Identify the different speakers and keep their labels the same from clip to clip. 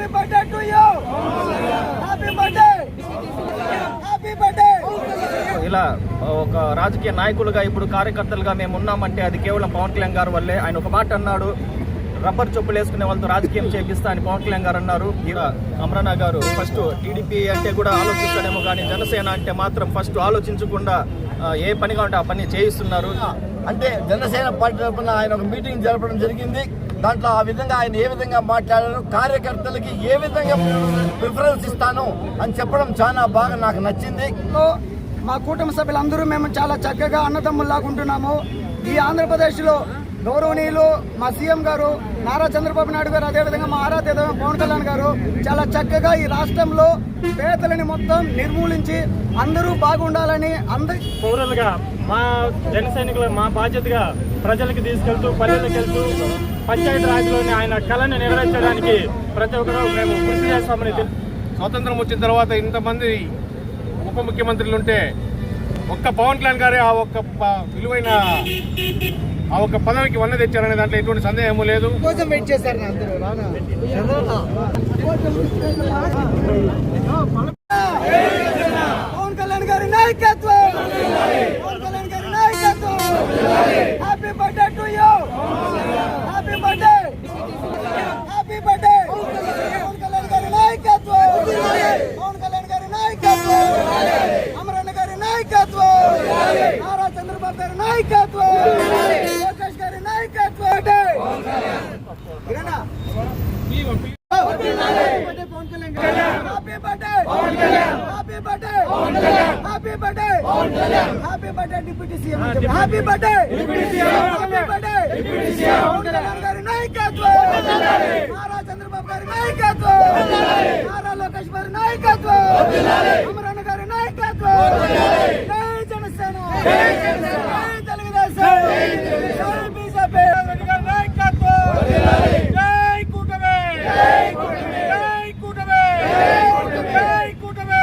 Speaker 1: Happy birthday to you happy birthday happy birthday
Speaker 2: ఇలా ఒక రాజకీయ నాయకులుగా ఇప్పుడు కార్యకర్తలుగా మేము ఉన్నామంటే అది కేవలం పవన్ కళ్యాణ్ గారు వల్లే. ఆయన ఒక మాట అన్నాడు రబ్బర్ చెప్పులు వేసుకునే వాళ్ళతో రాజకీయం చేపిస్తా అని పవన్ కళ్యాణ్ గారు అన్నారు. ఇలా అమరణ గారు ఫస్ట్ టీడీపీ అంటే కూడా ఆలోచిస్తాడేమో కానీ జనసేన అంటే మాత్రం ఫస్ట్ ఆలోచించకుండా ఏ పనిగా ఉంటే ఆ పని చేయిస్తున్నారు.
Speaker 3: అంటే జనసేన పార్టీ తరఫున ఆయన ఒక మీటింగ్ జరపడం జరిగింది. దాంట్లో ఆ విధంగా ఆయన ఏ విధంగా మాట్లాడారు కార్యకర్తలకి ఏ విధంగా ప్రిఫరెన్స్ ఇస్తాను అని చెప్పడం చాలా బాగా నాకు నచ్చింది.
Speaker 1: మా కూటమి సభ్యులందరూ మేము చాలా చక్కగా అన్నదమ్ముల్లాగా ఉంటున్నాము. ఈ ఆంధ్రప్రదేశ్లో గౌరవనీయులు మా సీఎం గారు నారా చంద్రబాబు నాయుడు గారు అదేవిధంగా మా ఆరాధ్య దైవం పవన్ కళ్యాణ్ గారు చాలా చక్కగా ఈ రాష్ట్రంలో పేదలని మొత్తం నిర్మూలించి అందరూ బాగుండాలని అందరి
Speaker 4: పౌరులుగా మా జన సైనికులు మా బాధ్యతగా ప్రజలకు తీసుకెళ్తూ పల్లెలకు వెళ్తూ పంచాయతీ రాజ్లోని ఆయన కళను నెరవేర్చడానికి ప్రతి ఒక్కరూ మేము కృషి చేస్తామని
Speaker 5: స్వాతంత్రం వచ్చిన తర్వాత ఇంతమంది ఉప ముఖ్యమంత్రులు ఉంటే ఒక్క పవన్ కళ్యాణ్ గారే ఆ ఒక్క ప- విలువైన ఆ ఒక్క పదవికి వన్న తెచ్చారనే దాంట్లో ఎటువంటి సందేహము లేదు
Speaker 1: కోసం వెయిట్ చేశారు పవన్ కళ్యాణ్ గారి నాయకత్వం పవన్ కళ్యాణ్ గారి నాయకత్వం happy birthday to you happy birthday happy birthday Pawan Kalyan గారి నాయకత్వం పవన్ కళ్యాణ్ గారి నాయకత్వం అమరన్న గారి నాయకత్వం నారా చంద్రబాబు గారి నాయకత్వం లోకేష్ గారి నాయకత్వం ఇదేనా? Happy birthday happy birthday happy birthday happy birthday deputy CM happy birthday happy birthday గారి నాయకత్వం. నారా చంద్రబాబు గారి నాయకత్వం. నారా లోకేష్ గారి నాయకత్వం. అమరన్న గారి నాయకత్వం జనసేన తెలుగుదేశం బీజేపీ గారి నాయకత్వం జై కూటమి జై కూటమి జై కూటమి జై కూటమి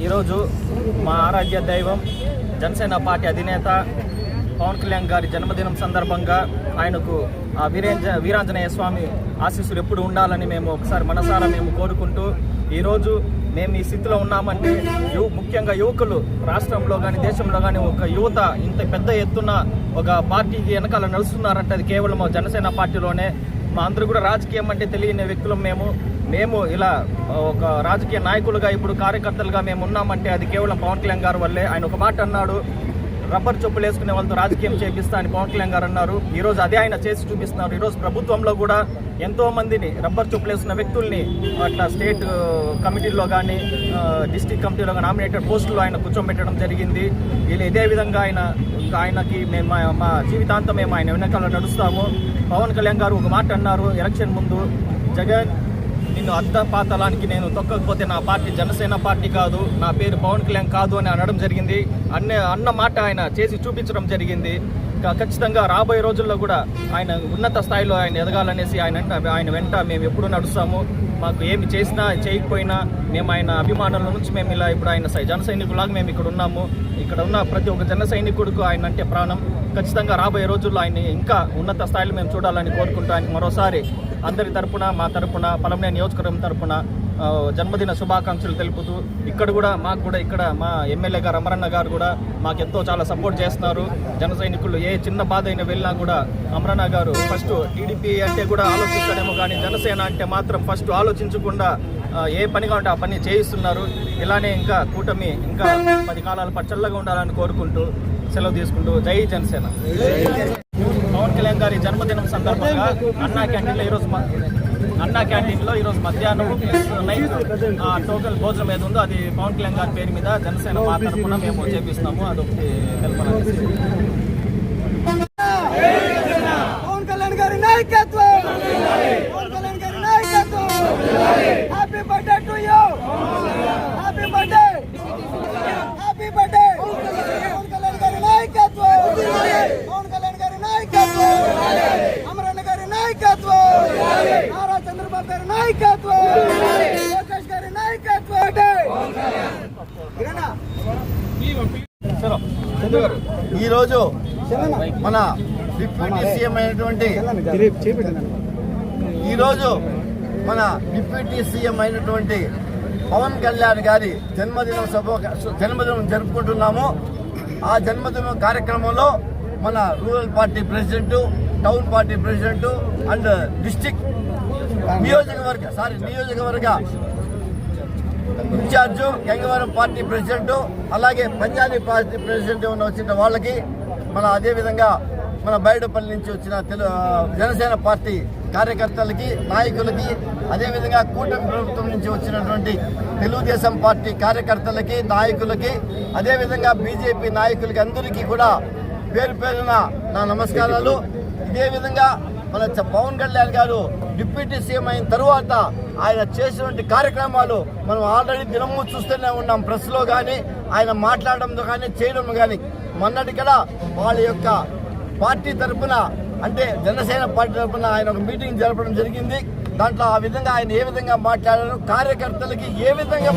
Speaker 2: ఈరోజు మా ఆరాధ్య దైవం జనసేన పార్టీ అధినేత పవన్ కళ్యాణ్ గారి జన్మదినం సందర్భంగా ఆయనకు ఆ వీరేంజ వీరాంజనేయ స్వామి ఆశీస్సులు ఎప్పుడు ఉండాలని మేము ఒకసారి మనసారా మేము కోరుకుంటూ ఈరోజు మేము ఈ స్థితిలో ఉన్నామంటే యు ముఖ్యంగా యువకులు రాష్ట్రంలో కానీ దేశంలో కానీ ఒక యువత ఇంత పెద్ద ఎత్తున ఒక పార్టీకి వెనకాల నడుస్తున్నారంటే అది కేవలం జనసేన పార్టీలోనే. మా అందరూ కూడా రాజకీయం అంటే తెలియని వ్యక్తులం మేము. మేము ఇలా ఒక రాజకీయ నాయకులుగా ఇప్పుడు కార్యకర్తలుగా మేము ఉన్నామంటే అది కేవలం పవన్ కళ్యాణ్ గారు వల్లే. ఆయన ఒక మాట అన్నాడు రబ్బర్ చెప్పులు వేసుకునే వాళ్ళతో రాజకీయం చేపిస్తా అని పవన్ కళ్యాణ్ గారు అన్నారు. ఈ రోజు అదే ఆయన చేసి చూపిస్తున్నారు. ఈ రోజు ప్రభుత్వంలో కూడా ఎంతో మందిని రబ్బర్ చెప్పులు వేసుకున్న వ్యక్తుల్ని అట్లా స్టేట్ కమిటీలో కానీ డిస్టిక్ కమిటీలో కానీ నామినేటెడ్ పోస్టుల్లో ఆయన కూర్చోబెట్టడం జరిగింది. వీళ్ళు ఇదే విధంగా ఆయన ఆయనకి మేము మా- మా జీవితాంతం మేము ఆయన వెనకాల నడుస్తాము. పవన్ కళ్యాణ్ గారు ఒక మాట అన్నారు ఎలక్షన్ ముందు జగన్ నిన్ను అద్దపాతలానికి నేను తొక్కకపోతే నా పార్టీ జనసేన పార్టీ కాదు నా పేరు పవన్ కళ్యాణ్ కాదు అని అనడం జరిగింది. అన్న అన్న మాట ఆయన చేసి చూపించడం జరిగింది. ఖచ్చితంగా రాబోయే రోజుల్లో కూడా ఆయన ఉన్నత స్థాయిలో ఆయన ఎదగాలనేసి ఆయన ఆయన వెంట మేము ఎప్పుడు నడుస్తాము. మాకు ఏమి చేసినా చేయకపోయినా మేము ఆయన అభిమానుల నుంచి మేము ఇలా ఇప్పుడు ఆయన జన సైనికులాగా మేము ఇక్కడ ఉన్నాము. ఇక్కడ ఉన్న ప్రతి ఒక్క జన సైనికుడికి ఆయన అంటే ప్రాణం. ఖచ్చితంగా రాబోయే రోజుల్లో ఆయన ఇంకా ఉన్నత స్థాయిలో మేము చూడాలని కోరుకుంటూ ఆయనకి మరోసారి అందరి తరపున మా తరపున పలమనే నియోజకవర్గం తరపున జన్మదిన శుభాకాంక్షలు తెలుపుతూ ఇక్కడ కూడా మాకు కూడా ఇక్కడ మా ఎమ్మెల్యే గారు అమరన్న గారు కూడా మాకు ఎంతో చాలా సపోర్ట్ చేస్తున్నారు జన సైనికులు ఏ చిన్న బాధ అయినా వెళ్ళినా కూడా అమరన్న గారు ఫస్ట్ టీడీపీ అంటే కూడా ఆలోచిస్తాడేమో కానీ జనసేన అంటే మాత్రం ఫస్ట్ ఆలోచించకుండా ఏ పని కావాలంటే ఆ పని చేయిస్తున్నారు. ఇలానే ఇంకా కూటమి ఇంకా పది కాలాల పాటు చల్లగా ఉండాలని కోరుకుంటూ సెలవు తీసుకుంటూ జై జనసేన. పవన్ కళ్యాణ్ గారి జన్మదినం సందర్భంగా అన్నా క్యాంటీన్లో ఈరోజు అన్నా క్యాంటీన్లో ఈరోజు మధ్యాహ్నం ప్లస్ నైట్ ఆ, టోటల్ భోజనం ఏది ఉందో అది పవన్ కళ్యాణ్ గారి పేరు మీద జనసేన మా తరఫున మేము చేపిస్తాము అదొకటి తెలపాలని
Speaker 1: పవన్ కళ్యాణ్ గారి నాయకత్వం పవన్ కళ్యాణ్ గారి నాయకత్వం happy birthday to you happy birthday happy birthday Pawan Kalyan గారి నాయకత్వం పవన్ కళ్యాణ్ గారి నాయకత్వం అమరన్న గారి నాయకత్వం నారా చంద్రబాబు గారి నాయకత్వం లోకేష్ గారి నాయకత్వం ఈరోజు
Speaker 3: మన డిప్యూటీ సీఎం అయినటువంటి ఈరోజు మన డిప్యూటీ సీఎం అయినటువంటి పవన్ కళ్యాణ్ గారి జన్మదినం సభ జన్మదినం జరుపుకుంటున్నాము. ఆ జన్మదినం కార్యక్రమంలో మన rural party president town party president and district నియోజకవర్గ సారీ నియోజకవర్గ ఇన్ఛార్జ్ గంగవరం పార్టీ ప్రెసిడెంట్ అలాగే పంజాబీ పార్టీ ప్రెసిడెంట్ ఉన్న వచ్చిన వాళ్ళకి మన అదేవిధంగా మన బయటపల్లి నుంచి వచ్చిన తెలు జనసేన పార్టీ కార్యకర్తలకి నాయకులకి అదేవిధంగా కూటమి ప్రభుత్వం నుంచి వచ్చినటువంటి తెలుగుదేశం పార్టీ కార్యకర్తలకి నాయకులకి అదేవిధంగా బీజేపీ నాయకులకి అందరికీ కూడా పేరు పేరున నా నమస్కారాలు. ఇదే విధంగా మన పవన్ కళ్యాణ్ గారు డిప్యూటీ సీఎం అయిన తరువాత ఆయన చేసినటువంటి కార్యక్రమాలు మనం ఆల్రెడీ దినము చూస్తూనే ఉన్నాం. ప్రెస్లో కానీ ఆయన మాట్లాడడంతో కానీ చేయడం కానీ మొన్నటి కూడా వాళ్ళ యొక్క పార్టీ తరఫున అంటే జనసేన పార్టీ తరఫున ఆయన ఒక మీటింగ్ జరపడం జరిగింది. దాంట్లో ఆ విధంగా ఆయన ఏ విధంగా మాట్లాడారు కార్యకర్తలకి ఏ విధంగా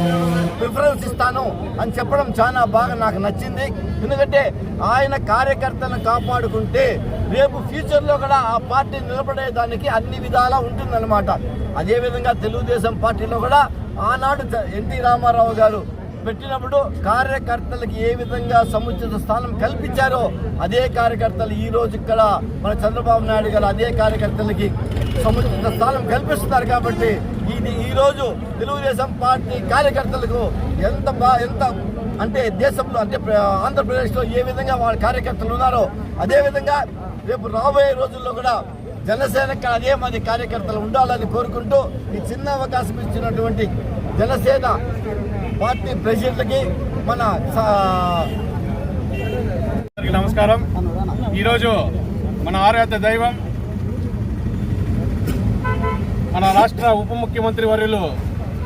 Speaker 3: ప్రిఫరెన్స్ ఇస్తాను అని చెప్పడం చాలా బాగా నాకు నచ్చింది. ఎందుకంటే ఆయన కార్యకర్తలను కాపాడుకుంటే రేపు ఫ్యూచర్లో కూడా ఆ పార్టీ నిలబడేదానికి అన్ని విధాలా ఉంటుందన్నమాట. అదేవిధంగా తెలుగుదేశం పార్టీలో కూడా ఆనాడు ఎన్టీ రామారావు గారు పెట్టినప్పుడు కార్యకర్తలకు ఏ విధంగా సముచిత స్థానం కల్పించారో అదే కార్యకర్తలు ఈ రోజు ఇక్కడ మన చంద్రబాబు నాయుడు గారు అదే కార్యకర్తలకి సముచిత స్థానం కల్పిస్తున్నారు కాబట్టి ఇది ఈ రోజు తెలుగుదేశం పార్టీ కార్యకర్తలకు ఎంత బా ఎంత అంటే దేశంలో అంటే ఆంధ్రప్రదేశ్లో ఏ విధంగా వాళ్ళ కార్యకర్తలు ఉన్నారో అదేవిధంగా రేపు రాబోయే రోజుల్లో కూడా జనసేనకి అదే మంది కార్యకర్తలు ఉండాలని కోరుకుంటూ ఈ చిన్న అవకాశం ఇచ్చినటువంటి జనసేన పార్టీ ప్రెసిడెంట్లకి మన
Speaker 5: నమస్కారం. ఈరోజు మన ఆరాధ్య దైవం మన రాష్ట్ర ఉప ముఖ్యమంత్రి వర్యులు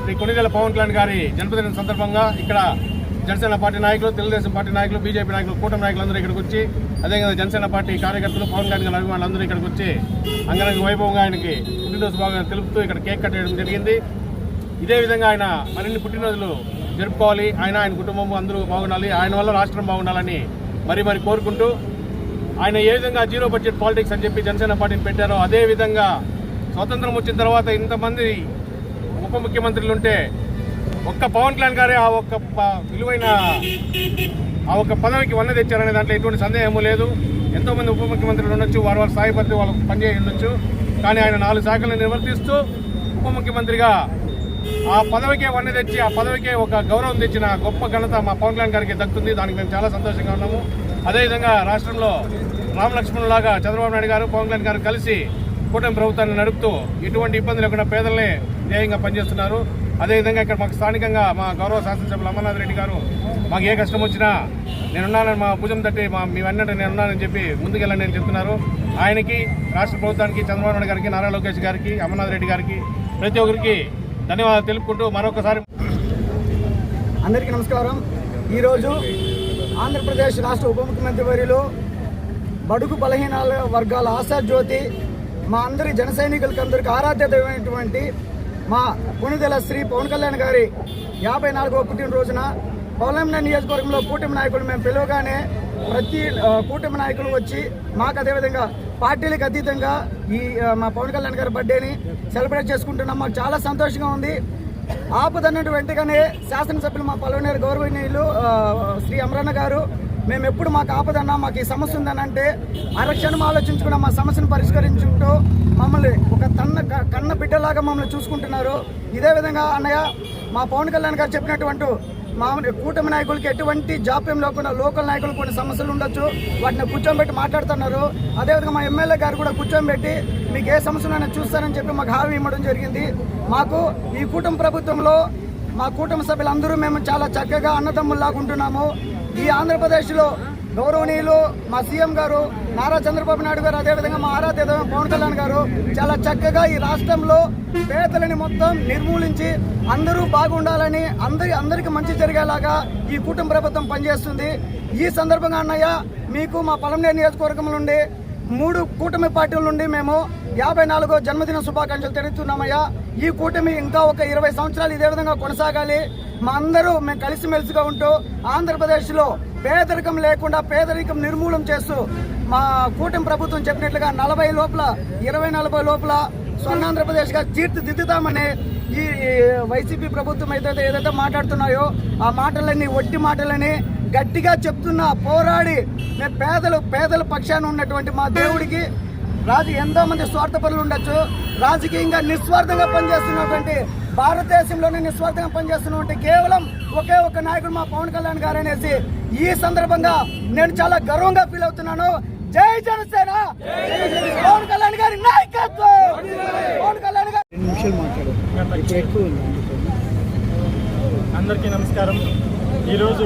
Speaker 5: శ్రీ కొనిదెల పవన్ కళ్యాణ్ గారి జన్మదిన సందర్భంగా ఇక్కడ జనసేన పార్టీ నాయకులు తెలుగుదేశం పార్టీ నాయకులు బీజేపీ నాయకులు కూటమి నాయకులు అందరూ ఇక్కడికి వచ్చి అదేవిధంగా జనసేన పార్టీ కార్యకర్తలు పవన్ కళ్యాణ్ గారి అభిమానులు అందరూ ఇక్కడికి వచ్చి అంగరంగ వైభవంగా ఆయనకి పుట్టినరోజు భాగంగా తెలుపుతూ ఇక్కడ కేక్ కట్టేయడం జరిగింది. ఇదే విధంగా ఆయన మరిన్ని పుట్టినరోజులు జరుపుకోవాలి. ఆయన ఆయన కుటుంబం అందరూ బాగుండాలి. ఆయన వల్ల రాష్ట్రం బాగుండాలని మరి మరి కోరుకుంటూ ఆయన ఏ విధంగా జీరో బడ్జెట్ పాలిటిక్స్ అని చెప్పి జనసేన పార్టీని పెట్టారో అదే విధంగా స్వతంత్రం వచ్చిన తర్వాత ఇంతమంది ఉప ముఖ్యమంత్రులు ఉంటే ఒక్క పవన్ కళ్యాణ్ గారే ఆ ఒక్క ప- విలువైన ఆ ఒక్క పదవికి వన్న తెచ్చారనే దాంట్లో ఎటువంటి సందేహము లేదు. ఎంతోమంది ఉప ముఖ్యమంత్రులు ఉండొచ్చు వారు వారి స్థాయి పరిధి వాళ్ళకు పనిచేసి ఉండొచ్చు. కానీ ఆయన నాలుగు శాఖలను నిర్వర్తిస్తూ ఉప ముఖ్యమంత్రిగా ఆ పదవికే వన్నె తెచ్చి ఆ పదవికే ఒక గౌరవం తెచ్చిన గొప్ప ఘనత మా పవన్ కళ్యాణ్ గారికి దక్కుతుంది. దానికి మేము చాలా సంతోషంగా ఉన్నాము. అదేవిధంగా రాష్ట్రంలో రామలక్ష్మణులాగా చంద్రబాబు నాయుడు గారు పవన్ కళ్యాణ్ గారు కలిసి కూటమి ప్రభుత్వాన్ని నడుపుతూ ఎటువంటి ఇబ్బంది లేకుండా పేదలనే ధ్యేయంగా పనిచేస్తున్నారు. అదేవిధంగా ఇక్కడ మాకు స్థానికంగా మా గౌరవ శాసనసభ్యులు అమర్నాథ్ రెడ్డి గారు మాకు ఏ కష్టం వచ్చినా నేనున్నానని మా భుజం తట్టి మా మీ వెన్నట నేనున్నానని చెప్పి ముందుకెళ్ళండి అని చెప్తున్నారు. ఆయనకి రాష్ట్ర ప్రభుత్వానికి చంద్రబాబు నాయుడు గారికి నారా లోకేష్ గారికి అమర్నాథ్ రెడ్డి గారికి ప్రతి ఒక్కరికి ధన్యవాదాలు తెలుపుకుంటూ మరొకసారి
Speaker 1: అందరికీ నమస్కారం. ఈరోజు ఆంధ్రప్రదేశ్ రాష్ట్ర ఉప ముఖ్యమంత్రి వర్యులు బడుగు బలహీనాల వర్గాల ఆశా జ్యోతి మా అందరి జన సైనికులకి ఆరాధ్యతమైనటువంటి మా పుణిదెల శ్రీ పవన్ కళ్యాణ్ గారి యాభై నాలుగవ పుట్టినరోజున పౌలంన నియోజకవర్గంలో కూటమి నాయకులు మేము పిలవగానే ప్రతి కూటమి నాయకులు వచ్చి మాకు అదేవిధంగా పార్టీలకు అతీతంగా ఈ మా పవన్ కళ్యాణ్ గారి బర్త్డేని సెలబ్రేట్ చేసుకుంటున్నాం. మాకు చాలా సంతోషంగా ఉంది. ఆపదన్నట్టు వెంటనే శాసనసభ్యులు మా పలవనేరు గౌరవనీయులు శ్రీ అమరన్న గారు మేము ఎప్పుడు మాకు ఆపదన్నా మాకు ఈ సమస్య ఉందని అంటే అరక్షణం ఆలోచించుకున్న మా సమస్యను పరిష్కరించుకుంటూ మమ్మల్ని ఒక తన్న కన్న బిడ్డలాగా మమ్మల్ని చూసుకుంటున్నారు. ఇదే విధంగా అన్నయ్య మా పవన్ కళ్యాణ్ గారు చెప్పినటువంటి మామూలు కూటమి నాయకులకి ఎటువంటి జాప్యం లేకుండా లోకల్ నాయకులు కొన్ని సమస్యలు ఉండొచ్చు. వాటిని కూర్చోబెట్టి మాట్లాడుతున్నారు. అదేవిధంగా మా ఎమ్మెల్యే గారు కూడా కూర్చోబెట్టి మీకు ఏ సమస్యలైనా చూస్తారని చెప్పి మాకు హామీ ఇవ్వడం జరిగింది. మాకు ఈ కూటమి ప్రభుత్వంలో మా కూటమి సభ్యులందరూ మేము చాలా చక్కగా అన్నదమ్ముల్లాగా ఉంటున్నాము. ఈ ఆంధ్రప్రదేశ్లో గౌరవనీయులు మా సీఎం గారు నారా చంద్రబాబు నాయుడు గారు అదేవిధంగా మా ఆరాధ్య దైవం పవన్ కళ్యాణ్ గారు చాలా చక్కగా ఈ రాష్ట్రంలో పేదలని మొత్తం నిర్మూలించి అందరూ బాగుండాలని అందరి అందరికి మంచి జరిగేలాగా ఈ కుటుంబ ప్రభుత్వం పనిచేస్తుంది. ఈ సందర్భంగా అన్నయ్య మీకు మా పలంనేరు నియోజకవర్గం నుండి మూడు కూటమి పార్టీల నుండి మేము యాభై నాలుగో జన్మదిన శుభాకాంక్షలు తెలుస్తున్నామయ్యా ఈ కూటమి ఇంకా ఒక ఇరవై సంవత్సరాలు ఇదే విధంగా కొనసాగాలి. మా అందరూ మేము కలిసిమెలిసిగా ఉంటూ ఆంధ్రప్రదేశ్లో పేదరికం లేకుండా పేదరికం నిర్మూలన చేస్తూ మా కూటమి ప్రభుత్వం చెప్పినట్లుగా నలభై లోపల ఇరవై నలభై లోపల స్వర్ణాంధ్రప్రదేశ్గా తీర్చిదిద్దుతామని ఈ వైసీపీ ప్రభుత్వం ఏదైతే ఏదైతే మాట్లాడుతున్నాయో ఆ మాటలన్నీ ఒట్టి మాటలని గట్టిగా చెప్తున్నా పోరాడి మేము పేదలు పేదల పక్షాన ఉన్నటువంటి మా దేవుడికి రాజు ఎంతో మంది స్వార్థపరులు ఉండొచ్చు. రాజకీయంగా నిస్వార్థంగా పనిచేస్తున్నటువంటి భారతదేశంలోనే నిస్వార్థంగా పనిచేస్తున్నటువంటి కేవలం ఒకే ఒక నాయకుడు మా పవన్ కళ్యాణ్ గారు అనేసి ఈ సందర్భంగా నేను చాలా గర్వంగా ఫీల్ అవుతున్నాను. జై జనసేన! పవన్ కళ్యాణ్ గారి నాయకత్వం! పవన్ కళ్యాణ్ గారి
Speaker 4: అందరికీ నమస్కారం. ఈరోజు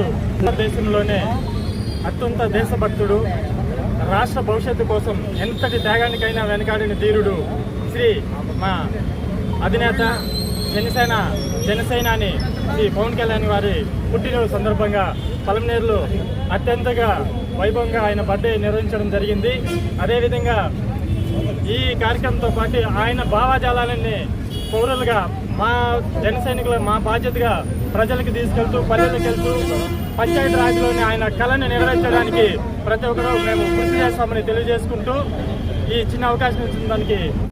Speaker 4: దేశంలోనే అత్యంత దేశభక్తుడు రాష్ట్ర భవిష్యత్తు కోసం ఎంతటి త్యాగానికైనా వెనకాడిన ధీరుడు శ్రీ మా అధినేత జనసేన జనసేనాని శ్రీ పవన్ కళ్యాణ్ వారి పుట్టినరోజు సందర్భంగా పలమనేరులో అత్యంతగా వైభవంగా ఆయన బర్త్డే నిర్వహించడం జరిగింది. అదేవిధంగా ఈ కార్యక్రమంతో పాటు ఆయన భావాజాలాలన్నీ పౌరులుగా మా జనసైనికుల మా బాధ్యతగా ప్రజలకు తీసుకెళ్తూ పల్లెలకు వెళ్తూ పంచాయతీ రాజ్లోని ఆయన కళను నెరవేర్చడానికి ప్రతి ఒక్కరూ మేము కృషి చేస్తామని తెలియజేసుకుంటూ ఈ చిన్న అవకాశం ఇచ్చిన దానికి